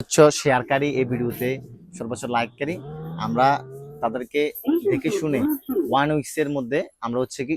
সর্বোচ্চ শেয়ারকারী এই ভিডিওতে সর্বোচ্চ লাইককারী আমরা তাদেরকে দেখে শুনে ওয়ান উইকস এর মধ্যে আমরা হচ্ছে কি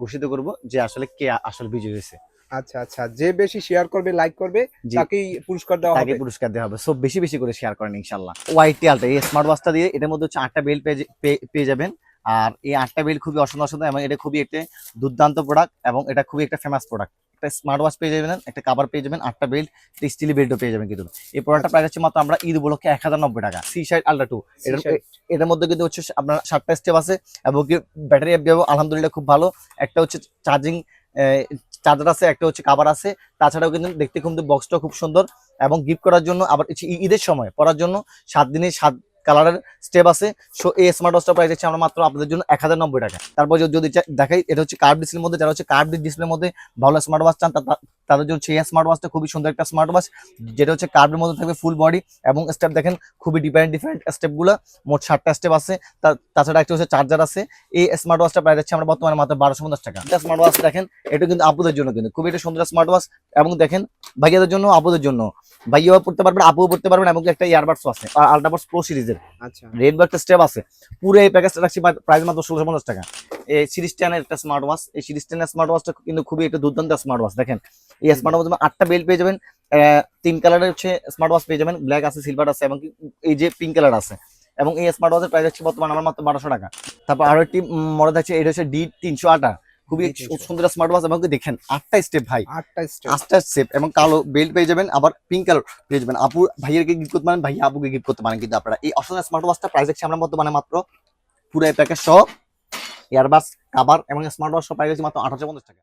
ঘোষিত করব যে আসলে কে আসল বিজয়ী হয়েছে। আচ্ছা আচ্ছা। যে বেশি শেয়ার করবে লাইক করবে। তাকেই পুরস্কার দেওয়া তাকে হবে। পুরস্কার দেওয়া হবে। সব বেশি বেশি করে শেয়ার করেন ইনশাল্লাহ ওয়াইটি আলটা এই স্মার্ট ওয়াচটা দিয়ে এটার মধ্যে হচ্ছে আটটা বেল পেয়ে যাবেন। আর এই আটটা বেল খুবই অসাধারণ অসাধারণ এবং এটা খুবই একটা দুর্দান্ত প্রোডাক্ট এবং এটা খুবই একটা ফেমাস প্রোডাক্ট একটা স্মার্ট ওয়াচ পেয়ে যাবেন একটা কাভার পেয়ে যাবেন আটটা বেল্ট স্টিলি বেল্টও পেয়ে যাবেন কিন্তু। এই প্রোডাক্টটা প্রাইস হচ্ছে মাত্র আমরা ঈদ উপলক্ষে এক হাজার নব্বই টাকা। সি সাইড আল্ট্রা টু এটার। মধ্যে কিন্তু হচ্ছে আপনার সাতটা স্টেপ আছে এবং কি ব্যাটারি অ্যাপ আলহামদুলিল্লাহ খুব ভালো। একটা হচ্ছে চার্জিং চার্জার আছে একটা হচ্ছে কাভার আছে। তাছাড়াও কিন্তু দেখতে কিন্তু বক্সটাও খুব সুন্দর এবং গিফট করার জন্য আবার ঈদের সময় পরার জন্য সাত দিনে সাত কালারের স্টেপ আছে। সো এই স্মার্ট ওয়াচটা প্রাইস হচ্ছে আমরা মাত্র আপনাদের জন্য এক হাজার নব্বই টাকা। তারপর যদি- দেখাই, এটা হচ্ছে কার্ভ ডিসপ্লের মধ্যে, যারা হচ্ছে কার্ভ ডিসপ্লের মধ্যে ভালো স্মার্ট ওয়াচ চান তাদের জন্য সেই স্মার্ট ওয়াচটা খুবই সুন্দর একটা স্মার্ট ওয়াচ যেটা হচ্ছে কার্ভের মধ্যে থাকবে ফুল বডি এবং স্টেপ দেখেন খুবই ডিফারেন্ট ডিফারেন্ট স্টেপগুলো মোট ষাটটা স্টেপ আছে। তাছাড়া একটা হচ্ছে চার্জার আছে। এই স্মার্ট ওয়াচটা প্রাইস হচ্ছে আমরা বর্তমানে মাত্র বারোশো পঞ্চাশ টাকা। এটা স্মার্ট ওয়াচ দেখেন এটা কিন্তু আপুদের জন্য কিন্তু খুবই একটা সুন্দর স্মার্ট ওয়াচ এবং দেখেন ভাইয়াদের জন্য আপুদের জন্য। ভাইয়াও পড়তে পারবেন আপুও পড়তে পারবেন এবং একটা ইয়ারবাডস আছে আল্ট্রাবাডস প্রো সিরিজের আচ্ছা। রেড স্টেপ আছে। পুরো এই প্যাকেজটা রাখছি প্রাইস মাত্র ষোলোশো পঞ্চাশ টাকা। এই সিরিজ টেনের একটা স্মার্ট ওয়াচ এই সিরিজ টেনের স্মার্ট ওয়াচটা কিন্তু খুবই একটা দুর্দান্ত স্মার্ট ওয়াচ দেখেন। এই স্মার্ট ওয়াচ আটটা বেল পেয়ে যাবেন। তিন কালারের হচ্ছে স্মার্ট ওয়াচ পেয়ে যাবেন। ব্ল্যাক আছে সিলভার আছে এবং এই যে পিঙ্ক কালার আছে। এবং এই স্মার্ট ওয়াচের প্রাইস হচ্ছে বর্তমানে আমার মাত্র বারোশো টাকা। তারপর আরও একটি মডেল আছে এটা হচ্ছে ডি তিনশো আটা খুবই D308 সুন্দর স্মার্ট ওয়াচ এবং দেখেন আটটা স্টেপ ভাই। আটটা স্টেপ আটটা স্টেপ এবং কালো বেল্ট পেয়ে যাবেন আবার পিঙ্ক কালার পেয়ে যাবেন। আপু ভাইয়েরকে গিফট করতে পারেন ভাইয়া আপুকে গিফট করতে পারেন কিন্তু আপনারা। এই অসংখ্য স্মার্ট ওয়াচটা প্রাইস হচ্ছে আমরা বর্তমানে মাত্র পুরো প্যাকেজ সহ এয়ারবাস কাবার এবং স্মার্ট ওয়াচ সহ প্রাইস হচ্ছে মাত্র আঠারোশো পঞ্চাশ টাকা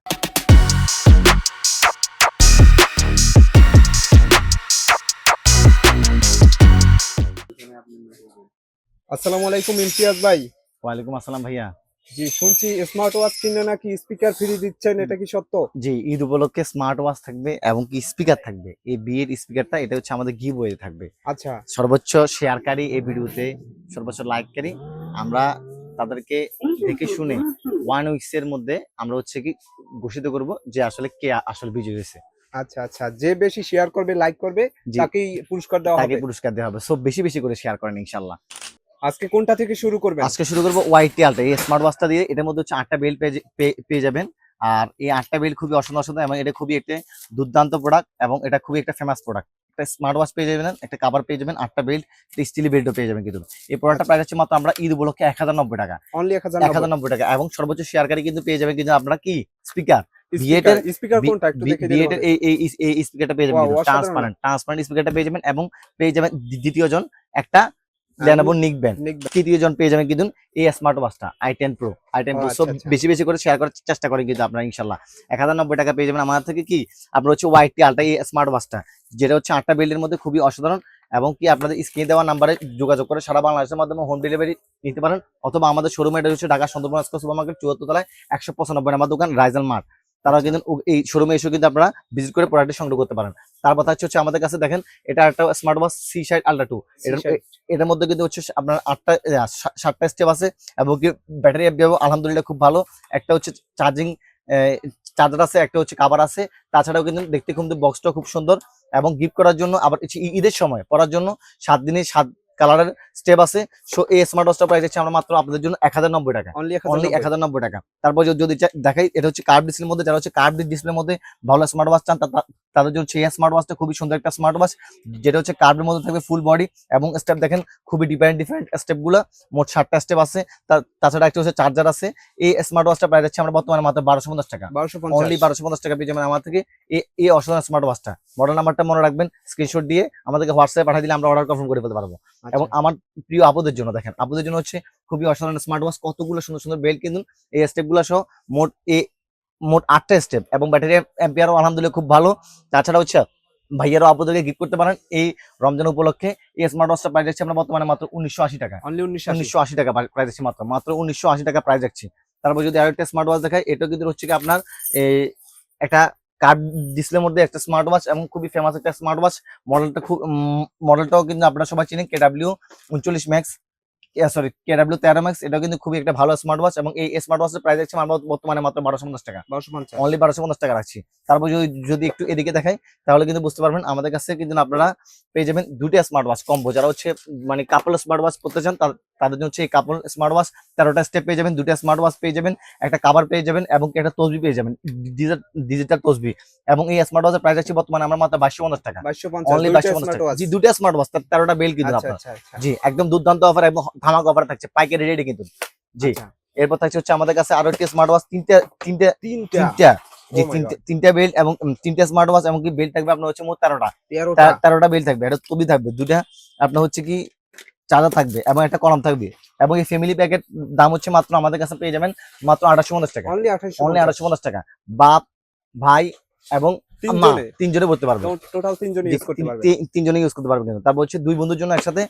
আসসালামু আলাইকুম ইমতিয়াজ ভাই। ওয়ালাইকুম আসসালাম ভাইয়া। জি শুনছি স্মার্ট ওয়াচ কিনে নাকি স্পিকার ফ্রি দিচ্ছেন এটা কি সত্য? জি ঈদ উপলক্ষে স্মার্ট ওয়াচ থাকবে এবং কি স্পিকার থাকবে। এই বিয়ের স্পিকারটা এটা হচ্ছে আমাদের গিভ থাকবে। আচ্ছা। সর্বোচ্চ শেয়ারকারী এই ভিডিওতে সর্বোচ্চ লাইককারী আমরা তাদেরকে দেখে শুনে ওয়ান উইকস এর মধ্যে আমরা হচ্ছে কি ঘোষিত করব যে আসলে কে আসল বিজয়ী হয়েছে। আচ্ছা আচ্ছা। যে বেশি শেয়ার করবে লাইক করবে তাকেই পুরস্কার দেওয়া তাকে হবে। পুরস্কার দেওয়া হবে। সব বেশি বেশি করে শেয়ার করেন ইনশাল্লাহ আজকে কোনটা থেকে শুরু করবেন? আজকে শুরু করব ওয়াইটি আলটা এই স্মার্ট ওয়াচটা দিয়ে এটার মধ্যে হচ্ছে আটটা বেল পেয়ে যাবেন। আর এই আটটা বেল খুবই অসাধারণ এবং এটা খুবই একটা দুর্দান্ত প্রোডাক্ট এবং এটা খুবই একটা ফেমাস প্রোডাক্ট একটা স্মার্ট ওয়াচ পেয়ে যাবেন একটা কাবার পেয়ে যাবেন আটটা বেল্ট স্টিলি বেল্টও পেয়ে যাবেন কিন্তু। এই প্রোডাক্টটা প্রাইস হচ্ছে মাত্র আমরা ঈদ উপলক্ষে এক হাজার নব্বই টাকা। অনলি এক হাজার নব্বই। টাকা। এবং সর্বোচ্চ শেয়ারকারী কিন্তু পেয়ে যাবেন কিন্তু আপনারা কি? স্পিকার এবং পেয়ে যাবেন দ্বি- দ্বিতীয় জন একটা লেনোভো নিক ব্যান্ড তৃতীয় জন পেয়ে যাবেন কিন্তু এই smart ওয়াচটা I ten pro I ten pro আচ্ছা, সব আচ্ছা। বেশি বেশি করে শেয়ার করার চেষ্টা করেন কিন্তু আপনারা ইনশাল্লাহ এক হাজার নব্বই টাকা পেয়ে যাবেন। আমাদের থেকে কি? আপনার হচ্ছে ওয়াইটি আলটা এই স্মার্ট ওয়াচটা যেটা হচ্ছে আটটা বিল্ডের মধ্যে খুবই অসাধারণ এবং কি আপনাদের স্ক্রিনে দেওয়া নাম্বারে যোগাযোগ করে সারা বাংলাদেশের মাধ্যমে হোম ডেলিভারি নিতে পারেন। অথবা আমাদের শোরুমে এটা হচ্ছে ঢাকা সুন্দরবন সুপার মার্কেট চুয়াত্তর তলায় একশো পঁচানব্বই নাম্বার দোকান রাইজাল মার্ট তারা কিন্তু এই শোরুমে এসে কিন্তু আপনারা ভিজিট করে প্রোডাক্টটি সংগ্রহ করতে পারেন। তার কথা হচ্ছে আমাদের কাছে দেখেন এটা একটা smart watch C side ultra two এটার মধ্যে কিন্তু হচ্ছে আপনার আটটা সাতটা স্টেপ আছে এবং কি ব্যাটারি অ্যাপ আলহামদুলিল্লাহ খুব ভালো। একটা হচ্ছে চার্জিং চার্জার আছে একটা হচ্ছে কাভার আছে। তাছাড়াও কিন্তু দেখতে কিন্তু বক্সটা খুব সুন্দর এবং গিফট করার জন্য আবার ঈদের সময় পরার জন্য সাত দিনে সাত কালারের স্টেপ আছে। সো এই স্মার্ট ওয়াচটা প্রাইস হচ্ছে আমরা মাত্র আপনাদের জন্য এক হাজার নব্বই টাকা। অনলি এক হাজার নব্বই টাকা। তারপর যদি- দেখাই এটা হচ্ছে কার্ভ ডিসপ্লের মধ্যে যারা হচ্ছে কার্ভ ডিসপ্লের মধ্যে ভালো স্মার্ট ওয়াচ চান তাদের জন্য সেই স্মার্ট ওয়াচটা খুবই সুন্দর একটা স্মার্ট ওয়াচ যেটা হচ্ছে কার্ভের মধ্যে থাকবে ফুল বডি এবং স্টেপ দেখেন খুবই ডিফারেন্ট ডিফারেন্ট স্টেপগুলো মোট ষাটটা স্টেপ আছে। তাছাড়া একটা হচ্ছে চার্জার আছে। এই স্মার্ট ওয়াচটা প্রায় হচ্ছে আমরা বর্তমানে মাত্র বারোশো পঞ্চাশ টাকা। বারোশো অনলি বারোশো পঞ্চাশ টাকা পেয়ে যাবেন আমার থেকে। এই অসাধারণ স্মার্ট ওয়াচটা মডেল নাম্বারটা মনে রাখবেন স্ক্রিনশট দিয়ে আমাদেরকে হোয়াটসঅ্যাপে পাঠিয়ে দিলে আমরা অর্ডার কনফার্ম করে ফেলতে পারব। এবং আমার প্রিয় আপদের জন্য দেখেন আপদের জন্য হচ্ছে খুবই অসাধারণ স্মার্ট ওয়াচ কতগুলো সুন্দর সুন্দর বেল্ট কিন্তু এই স্টেপগুলো সহ মোট এ মোট আটটা স্টেপ এবং ব্যাটারি অ্যাম্পিয়ারও আলহামদুলিল্লাহ খুব ভালো। তাছাড়া হচ্ছে ভাইয়ারও আপুদেরকে গিফট করতে পারেন এই রমজান উপলক্ষে। এই স্মার্ট ওয়াচটা প্রাইস যাচ্ছে আমরা বর্তমানে মাত্র উনিশশো আশি টাকা। অনলি উনিশশো উনিশশো আশি টাকা প্রাইস যাচ্ছে মাত্র। মাত্র উনিশশো আশি টাকা প্রাইস যাচ্ছে। তারপর যদি আরেকটা স্মার্ট ওয়াচ দেখায় এটা কিন্তু হচ্ছে কি আপনার এই একটা কার্ড ডিসপ্লের মধ্যে একটা স্মার্ট ওয়াচ এবং খুবই ফেমাস একটা স্মার্ট ওয়াচ মডেলটা খুব মডেলটাও কিন্তু আপনারা সবাই চিনেন কে ডাব্লিউ উনচল্লিশ ম্যাক্স সরি কেডাব্লিউ তেরো ম্যাক্স এটা কিন্তু খুবই একটা ভালো স্মার্ট ওয়াচ এবং এই স্মার্ট ওয়াচের প্রাইস দেখছি আমার বর্তমানে মাত্র বারোশো পঞ্চাশ টাকা। বারোশো পঞ্চাশ। অনলি বারোশো পঞ্চাশ টাকা রাখছি। তারপর যদি যদি একটু এদিকে দেখাই তাহলে কিন্তু বুঝতে পারবেন আমাদের কাছে কিন্তু আপনারা পেয়ে যাবেন দুটি স্মার্ট ওয়াচ কম্বো যারা হচ্ছে মানে কাপল স্মার্ট ওয়াচ করতে চান তার- তাদের জন্য হচ্ছে এই কাপল স্মার্ট ওয়াচ তেরোটা স্টেপ পেয়ে যাবেন দুইটা স্মার্ট ওয়াচ পেয়ে যাবেন একটা কাভার পেয়ে যাবেন এবং একটা তসবি পেয়ে যাবেন ডিজিটাল তসবি। এবং এই স্মার্ট ওয়াচের প্রাইস আছে বর্তমানে আমার মাত্র বাইশশো পঞ্চাশ টাকা। অনলি বাইশশো পঞ্চাশ টাকা। জি দুইটা স্মার্ট ওয়াচ তেরোটা বেল কিন্তু আচ্ছা আপনার। আচ্ছা আচ্ছা। জি একদম দুর্দান্ত অফার এবং ধামাক অফার থাকছে পাইকারি রেডি কিন্তু। জি। এরপর থাকছে হচ্ছে আমাদের কাছে আরও একটি স্মার্ট ওয়াচ তিনটে তিনটে তিনটা। Oh তিনটে বেল্ট এবং তিনটা স্মার্ট ওয়াচ এবং কি বেল্ট থাকবে আপনার হচ্ছে মোট তেরোটা। তেরোটা। বেল্ট থাকবে এটা ছবি থাকবে দুটা আপনার হচ্ছে কি চার্জার থাকবে এবং একটা কলম থাকবে এবং এই ফ্যামিলি প্যাকেট দাম হচ্ছে মাত্র আমাদের কাছে পেয়ে যাবেন মাত্র আঠাশশো পঞ্চাশ টাকা। অনলি আঠাশশো পঞ্চাশ। টাকা। বাপ ভাই এবং তিনজনে। পড়তে পারবে টোটাল তিনজনে ইউজ করতে পারবে তিনজনে ইউজ করতে পারবে কিন্তু। তারপর হচ্ছে দুই বন্ধুর জন্য একসাথে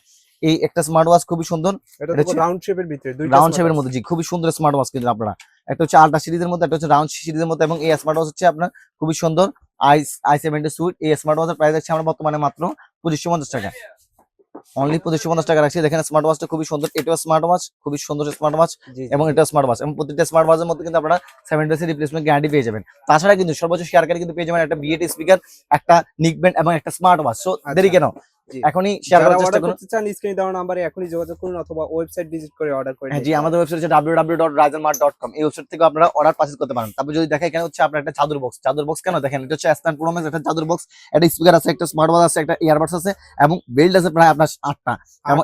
এই একটা স্মার্ট ওয়াচ খুবই সুন্দর। এটা হচ্ছে রাউন্ড শেপের ভিতরে দুইটা রাউন্ড শেপের মধ্যে জি খুবই সুন্দর স্মার্ট ওয়াচ কিন্তু আপনারা। একটা হচ্ছে আল্ট্রা সিরিজের মধ্যে একটা হচ্ছে রাউন্ড সিরিজের মধ্যে এবং এই স্মার্ট ওয়াচ হচ্ছে আপনার খুবই সুন্দর। আই আই সেভেন্টি সুইট এই স্মার্ট ওয়াচের প্রাইস আছে আমরা বর্তমানে মাত্র পঁচিশশো পঞ্চাশ টাকা। অনলি পঁচিশশো পঞ্চাশ টাকা রাখছি। দেখেন স্মার্ট ওয়াচটা খুবই সুন্দর। এটাও স্মার্ট ওয়াচ খুবই সুন্দর স্মার্ট ওয়াচ এবং এটা স্মার্ট ওয়াচ এবং প্রত্যেকটা স্মার্ট ওয়াচের মধ্যে কিন্তু আপনারা সেভেন ডেসের রিপ্লেসমেন্ট গ্যারান্টি পেয়ে যাবেন। তাছাড়া কিন্তু সর্বোচ্চ শেয়ারকারী কিন্তু পেয়ে যাবেন একটা বিএটি স্পিকার একটা নিকব্যান্ড এবং একটা স্মার্ট ওয়াচ সো দেরি কেন। এখনই শেয়ার যারা করার চেষ্টা করুন। চান স্ক্রিনে দেওয়া নাম্বারে এখনই যোগাযোগ করুন অথবা ওয়েবসাইট ভিজিট করে অর্ডার করে হ্যাঁ জি আমাদের ওয়েবসাইট হচ্ছে www.rajanmart.com এই ওয়েবসাইট থেকে আপনারা অর্ডার পারচেজ করতে পারেন। তারপর যদি দেখেন এখানে হচ্ছে আপনার একটা চাদর বক্স চাদর বক্স কেন দেখেন? এটা হচ্ছে স্ট্যান্ড প্রো ম্যাক্স একটা চাদর বক্স একটা স্পিকার আছে একটা স্মার্ট ওয়াচ আছে একটা ইয়ারবাডস আছে এবং বেল্ট আছে প্রায় আপনার আটটা। এবং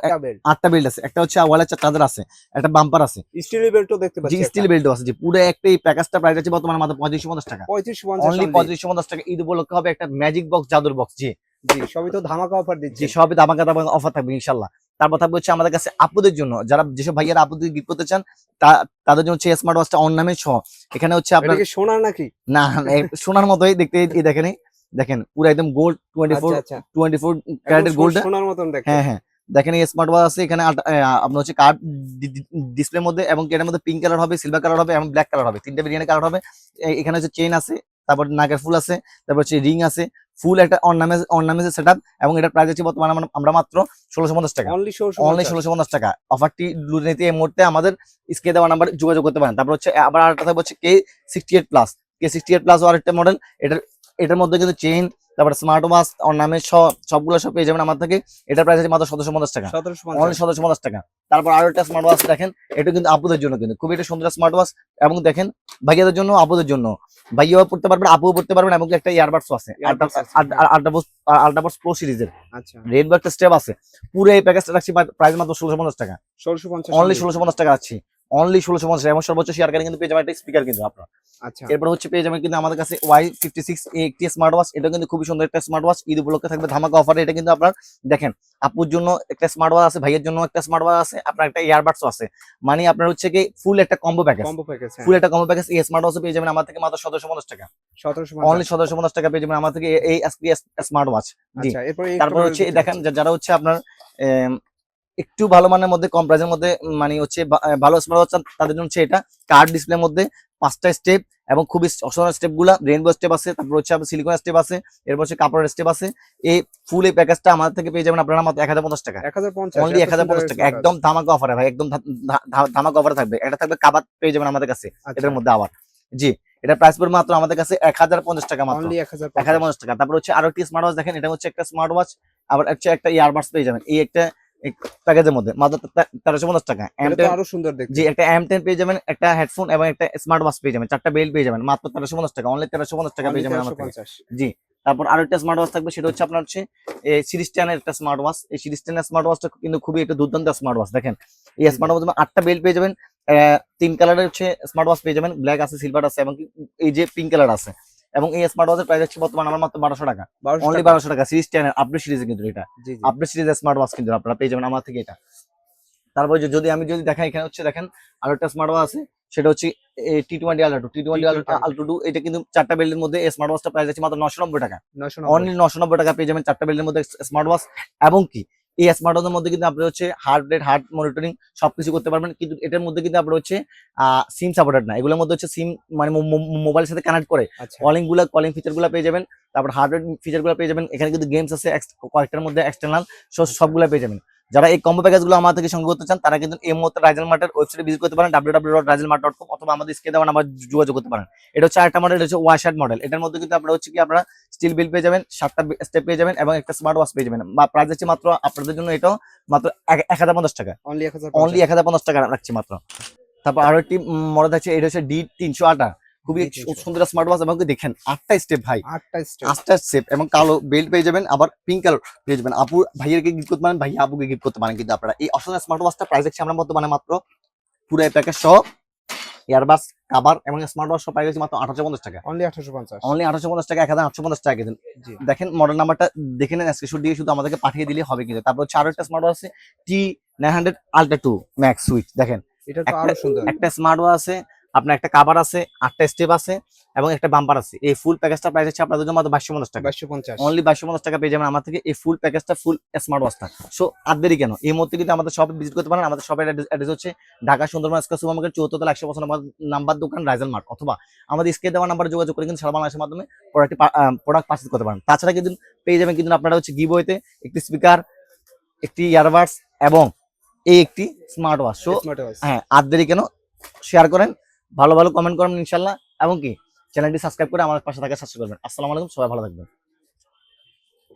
আটটা বেল্ট আছে। একটা হচ্ছে ওয়ালের চাদর আছে একটা বাম্পার আছে। স্টিল বেল্টও দেখতে জি পাচ্ছি স্টিল বেল্টও আছে জি। পুরো একটা এই প্যাকেজটা প্রাইস আছে বর্তমানে মাত্র পঁয়ত্রিশশো পঞ্চাশ টাকা। পঁয়ত্রিশশো অনলি পঞ্চাশ পঁয়ত্রিশশো পঞ্চাশ টাকা। ঈদ উপলক্ষে হবে একটা ম্যাজিক বক্স জাদুর বক্স জি। জি সবই তো ধামাকা অফার দিচ্ছি জি সবই দামাকা দামাকা অফার থাকবে ইনশাল্লাহ তারপর থাকবে হচ্ছে আমাদের কাছে আপুদের জন্য। যারা যেসব ভাইয়ারা আপুদের গিফট করতে চান তাদের জন্য হচ্ছে স্মার্ট ওয়াচটা অন নামে সহ এখানে হচ্ছে এটা আপনার সোনার নাকি? না সোনার মতোই দেখতে এই দেখেন দেখেন পুরো একদম gold twenty four twenty four একদম ক্যারেটের গোল্ড সোনার মতন দেখতে। হ্যাঁ হ্যাঁ। দেখেন এই স্মার্ট ওয়াচ আছে এখানে আপনার হচ্ছে কার্ড ডিসপ্লের মধ্যে এবং এটার মধ্যে পিঙ্ক কালার হবে সিলভার কালার হবে এবং ব্ল্যাক কালার হবে। তিনটা ভেরিয়েন্ট কালার হবে। এখানে হচ্ছে চেইন আছে। তারপর নাকের ফুল আছে তারপর হচ্ছে রিং আছে। ফুল একটা অর্নামেজ অর্নামেজের সেট আপ এবং এটা প্রাইস আছে বর্তমানে আমরা- আমরা মাত্র ষোলোশো পঞ্চাশ টাকা। অনলি ষোলোশো পঞ্চাশ। টাকা। অফারটি লুটে নিতে এই মুহূর্তে আমাদের স্কে দেওয়া নাম্বার যোগাযোগ করতে পারেন। তারপর হচ্ছে আবার আরেকটা থাকবে হচ্ছে K sixty eight plus K sixty eight plus আরেকটা মডেল এটার এটার মধ্যে কিন্তু চেইন তারপর স্মার্ট ওয়াচ অর্নামেজ সব সবগুলো সব পেয়ে যাবেন আমার থেকে। এটার প্রাইস আছে মাত্র সতেরোশো পঞ্চাশ টাকা। সতেরোশো অনলি পঞ্চাশ সতেরোশো পঞ্চাশ টাকা। তারপর আরও একটা স্মার্ট ওয়াচ দেখেন এটা কিন্তু আপুদের জন্য কিন্তু খুবই একটা সুন্দর স্মার্ট ওয়াচ এবং দেখেন ভাইয়াদের জন্য আপুদের জন্য। ভাইয়াও পড়তে পারবেন আপুও পড়তে পারবেন এবং একটা ইয়ারবাডস আছে। আছে, আল্ট্রাবক্স প্রো সিরিজের আচ্ছা। রেড বার্ড স্টেপ আছে। পুরো এই প্যাকেজটা রাখছি প্রাইস মাত্র ষোলোশো পঞ্চাশ টাকা। ষোলশো পঞ্চাশ অনলি ষোলোশো পঞ্চাশ টাকা রাখছি অনলি ষোলোশো পঞ্চাশ এবং সর্বোচ্চ শেয়ার কিন্তু পেয়ে যাবেন একটা স্পিকার কিন্তু আপনার। আচ্ছা। এরপর হচ্ছে পেয়ে যাবেন কিন্তু আমাদের কাছে ওয়াই ফিফটি সিক্স একটি স্মার্ট ওয়াচ এটা কিন্তু খুবই সুন্দর একটা স্মার্ট ওয়াচ ঈদ উপলক্ষে থাকবে ধামাকা অফার এটা কিন্তু আপনার দেখেন। আপুর জন্য একটা স্মার্ট ওয়াচ আছে ভাইয়ের জন্য একটা স্মার্ট ওয়াচ আছে আপনার একটা ইয়ারবাডস আছে। মানে আপনার হচ্ছে কি ফুল একটা combo package combo package full একটা কম্বো প্যাকেজ এই স্মার্ট ওয়াচ পেয়ে যাবেন আমার থেকে মাত্র সতেরোশো পঞ্চাশ টাকা। সতেরোশো অনলি সতেরোশো পঞ্চাশ টাকা পেয়ে যাবেন আমার থেকে এই স্মার্ট ওয়াচ আচ্ছা এরপর তারপর হচ্ছে দেখেন যারা হচ্ছে আপনার একটু ভালো মানের মধ্যে কম প্রাইসের মধ্যে মানে হচ্ছে ভালো স্মার্ট ওয়াচ তাদের জন্য হচ্ছে এটা কার্ড ডিসপ্লের মধ্যে পাঁচটা স্টেপ এবং খুবই অসাধারণ স্টেপগুলা রেনবো স্টেপ আছে তারপর হচ্ছে আপনার সিলিকন স্টেপ আছে এরপর হচ্ছে কাপড়ের স্টেপ আছে। এই ফুল এই প্যাকেজটা আমাদের থেকে পেয়ে যাবেন আপনারা মাত্র এক হাজার পঞ্চাশ টাকা। অনলি এক হাজার পঞ্চাশ টাকা একদম ধামাকা অফারে ভাই একদম ধামাকা অফারে থাকবে। এটা থাকবে কাবাত পেয়ে যাবেন আমাদের কাছে আচ্ছা। এটার মধ্যে আবার। জি এটা প্রাইস পড়বে মাত্র আমাদের কাছে এক হাজার পঞ্চাশ টাকা মাত্র। এক হাজার পঞ্চাশ। টাকা। তারপর হচ্ছে আরও একটি স্মার্ট ওয়াচ দেখেন এটা হচ্ছে একটা স্মার্ট ওয়াচ আবার হচ্ছে একটা ইয়ারবাডস পেয়ে যাবেন। এই একটা প্যাকেজের মধ্যে মাত্র তেরোশো পঞ্চাশ টাকা। আরও সুন্দর জি একটা এম টেন পেয়ে যাবেন একটা হেডফোন এবং একটা স্মার্ট ওয়াচ পেয়ে যাবেন চারটা বেল্ট পেয়ে যাবেন মাত্র তেরোশো পঞ্চাশ টাকা অনলি তেরোশো পঞ্চাশ টাকা পেয়ে যাবেন আমার জি তারপর আরও একটা স্মার্ট ওয়াচ থাকবে সেটা হচ্ছে আপনার হচ্ছে সিরিজ টেনের একটা স্মার্ট ওয়াচ এই সিরিজ টেনের স্মার্ট ওয়াচটা কিন্তু খুবই একটা দুর্দান্ত স্মার্ট ওয়াচ দেখেন। এই স্মার্ট ওয়াচ আটটা বেল্ট পেয়ে যাবেন তিন কালারের হচ্ছে স্মার্ট ওয়াচ পেয়ে যাবেন ব্ল্যাক আছে সিলভার আছে এবং এই যে পিঙ্ক কালার আছে। এবং এই স্মার্ট ওয়াচের প্রাইস হচ্ছে বর্তমানে আমার মাত্র বারোশো টাকা। 1200 অনলি বারোশো টাকা। সিরিজ টেনের আপডেট সিরিজে কিন্তু এটা। আপডেট সিরিজের স্মার্ট ওয়াচ কিন্তু আপনারা পেয়ে যাবেন আমার থেকে এটা। তারপর যদি আমি যদি দেখাই এখানে হচ্ছে দেখেন আরও একটা স্মার্ট ওয়াচ আছে সেটা হচ্ছে T twenty ultra T twenty T20 ultra two এটা কিন্তু চারটা বেল্টের মধ্যে স্মার্ট ওয়াচটা প্রাইস আছে মাত্র নশো নব্বই টাকা। 990 অনলি নশো নব্বই টাকা পেয়ে যাবেন চারটা বেল্টের মধ্যে স্মার্ট ওয়াচ এবং কি? এই স্মার্ট ওয়াচের মধ্যে কিন্তু আপনি হচ্ছে হার্ট রেট হার্ট মনিটরিং সবকিছু করতে পারবেন। কিন্তু এটার মধ্যে কিন্তু আপনার হচ্ছে সিম সাপোর্টেড না এগুলোর মধ্যে হচ্ছে সিম মানে মোবাইলের সাথে কানেক্ট করে। আচ্ছা। কলিংগুলা কলিং ফিচারগুলা পেয়ে যাবেন। তারপর হার্ড রেট ফিচারগুলা পেয়ে যাবেন। এখানে কিন্তু গেমস আছে কয়েকটার মধ্যে এক্সটার্নাল সবগুলা পেয়ে যাবেন। যারা এই কম্বো প্যাকেজগুলো আমাদের থেকে সংগ্রহ করতে চান তারা কিন্তু এই মুহূর্তে রাইজেল মার্টের ওয়েবসাইটে ভিজিট করতে পারেন www.rajelmart.com অথবা আমাদের স্ক্রিনে দেওয়া নাম্বার যোগাযোগ করতে পারেন। এটা হচ্ছে আরেকটা মডেল হচ্ছে ওয়াশার্ট মডেল এটার মধ্যে কিন্তু আপনারা হচ্ছে কি আপনারা স্টিল বিল পেয়ে যাবেন সাতটা স্টেপ পেয়ে যাবেন এবং একটা স্মার্ট ওয়াচ পেয়ে যাবেন। প্রাইস হচ্ছে মাত্র আপনাদের জন্য এটাও মাত্র এক- এক হাজার পঞ্চাশ টাকা। অনলি এক হাজার অনলি এক হাজার পঞ্চাশ টাকা রাখছি মাত্র। তারপর আরও একটি মডেল আছে এটা হচ্ছে ডি তিনশো আটা খুবই D308 সুন্দর স্মার্ট ওয়াচ এবং দেখেন আটটা স্টেপ ভাই। আটটা স্টেপ আটটা স্টেপ এবং কালো বেল্ট পেয়ে যাবেন আবার পিঙ্ক কালার পেয়ে যাবেন। আপু ভাইয়েরকে গিফট করতে পারেন ভাইয়া আপুকে গিফট করতে পারেন কিন্তু আপনারা। এই অসংখ্য স্মার্ট ওয়াচটা প্রাইস দেখছি আমরা বর্তমানে মাত্র পুরো প্যাকেজ সহ। ইয়ারবাস কাবার এবং স্মার্ট ওয়াচ প্রাইস হচ্ছে মাত্র আঠারোশো পঞ্চাশ টাকা। অনলি আঠারোশো পঞ্চাশ। অনলি আঠারোশো পঞ্চাশ টাকা এক হাজার আটশো পঞ্চাশ টাকা জি। দেখেন মডেল নাম্বারটা দেখে নেন স্ক্রিনশট দিয়ে শুধু আমাদেরকে পাঠিয়ে দিলে হবে কিন্তু। তারপর হচ্ছে আরও একটা স্মার্ট ওয়াচ আছে T nine hundred ultra two max switch দেখেন। এটা তো আরও সুন্দর। একটা স্মার্ট ওয়াচ আছে আপনার একটা কাভার আছে আটটা স্টেপ আছে এবং একটা বাম্পার আছে। এই ফুল প্যাকেজটা প্রাইস হচ্ছে আপনাদের জন্য মাত্র বাইশশো পঞ্চাশ টাকা। বাইশশো পঞ্চাশ। অনলি বাইশশো পঞ্চাশ টাকা পেয়ে যাবেন আমার থেকে এই ফুল প্যাকেজটা ফুল স্মার্ট ওয়াচটা সো আর দেরি কেন? এই মুহূর্তে কিন্তু আমাদের শপে ভিজিট করতে পারেন। আমাদের শপের অ্যাড্রেস হচ্ছে Dhaka Sundarban square super market চৌদ্দ তলা একশো বছর নাম্বার দোকান রাইজেল মার্ট অথবা আমাদের স্ক্রিনে দেওয়া নাম্বারে যোগাযোগ করে কিন্তু সারা বাংলাদেশের মাধ্যমে প্রোডাক্ট প্রোডাক্ট পারচেজ করতে পারেন। তাছাড়া কিন্তু পেয়ে যাবেন কিন্তু আপনারা হচ্ছে গিবইতে একটি স্পিকার একটি ইয়ারবাডস এবং এই একটি স্মার্ট ওয়াচ সো ওয়াচ হ্যাঁ আর দেরি কেন? শেয়ার করেন। ভালো ভালো কমেন্ট করবেন ইনশাল্লাহ, এবং কি? চ্যানেলটি সাবস্ক্রাইব করে আমার পাশে থাকা সাবস্ক্রাইব করবেন। আসসালামু আলাইকুম, সবাই ভালো থাকবেন।